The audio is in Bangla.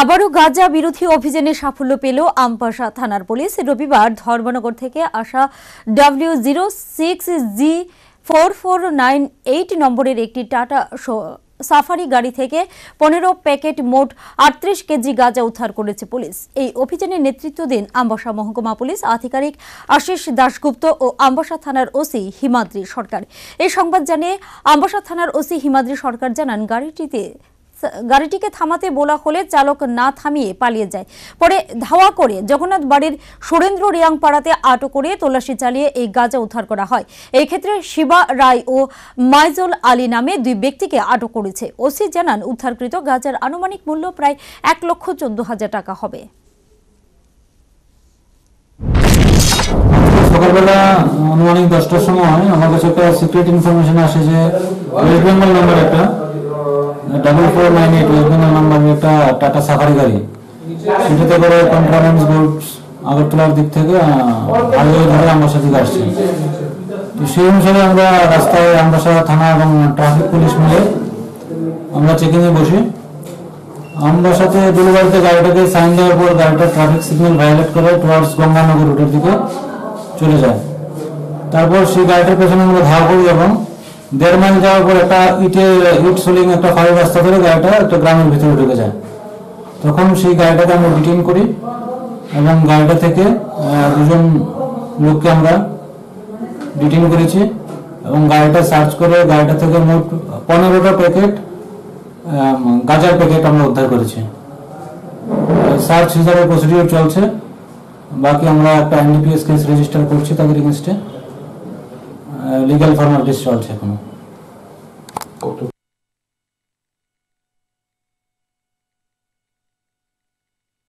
আবারও গাঁজা বিরোধী অভিযানে সাফল্য পেল আমপাশা থানার পুলিশ। রবিবার ধর্মনগর থেকে আসা W zero six G four four nine eight নম্বরের একটি টাটা সাফারি গাড়ি থেকে পনেরো প্যাকেট মোট আটত্রিশ কেজি গাঁজা উদ্ধার করেছে পুলিশ। এই অভিযানের নেতৃত্ব দেন আমবাসা মহকুমা পুলিশ আধিকারিক আশিস দাশগুপ্ত ও আমবাসা থানার ওসি হিমাদ্রি সরকার। এই সংবাদ জানিয়ে আমবাসা থানার ওসি হিমাদ্রি সরকার জানান, গাড়িটিতে গাড়িটিকে থামাতে বলা হলে চালক না থামিয়ে পালিয়ে যায়। পরে ধাওয়া করে জগন্নাথ বাড়ির সুরেন্দ্র রিয়াংপাড়াতে আটক করে তল্লাশি চালিয়ে এই গাঁজা উদ্ধার করা হয়। এই ক্ষেত্রে শিবা রায় ও মাইজল আলী নামে দুই ব্যক্তিকে আটক করেছে। ওসি জানান, উদ্ধারকৃত গাঁজার আনুমানিক মূল্য প্রায় এক লক্ষ চোদ্দ হাজার টাকা হবে। সকালবেলা, আনুমানিক দশটার সময় আমার কাছে একটা সিক্রেট ইনফরমেশন আসে যে ওয়েস্ট বেঙ্গল নাম্বার একটা। সাফারি গাড়ি। সেটাতে করে কন্ট্রাভেন্স গুডস আগরতলার দিক থেকে ধরে আমার সাথে আসছে। তো সেই অনুসারে আমরা রাস্তায় আমবাসা থানা এবং ট্রাফিক পুলিশ মিলে আমরা চেকিংয়ে বসি। আমবাসাতে ডেলিভারিতে গাড়িটাকে সাইন দেওয়ার পর গাড়িটা ট্রাফিক সিগন্যাল ভায়োলেট করে টুয়ার্ডস গঙ্গানগর রুটের দিকে চলে যায়। তারপর সেই গাড়িটার পেছনে আমরা ধাওয়া করি এবং দেড় মাইল যাওয়ার পর একটা ইটের ইট সোলিং একটা ফাঁড়ি রাস্তা ধরে গাড়িটা একটা গ্রামের ভিতরে ঢুকে যায়। তখন সেই গাড়িটাকে আমরা ডিটেন করি এবং গাড়িটা থেকে দুজন লোককে আমরা ডিটেন করেছি এবং গাড়িটা সার্চ করে গাড়িটা থেকে মোট পনেরোটা প্যাকেট গাজার প্যাকেট আমরা উদ্ধার করেছি। সার্চ হিসাবে প্রসিডিওর চলছে। বাকি আমরা একটা এনডিপিএস কেস রেজিস্টার করছি তাদের এগেনস্টে লিগ্যাল ফর্মালিটিস চলছে এখনও।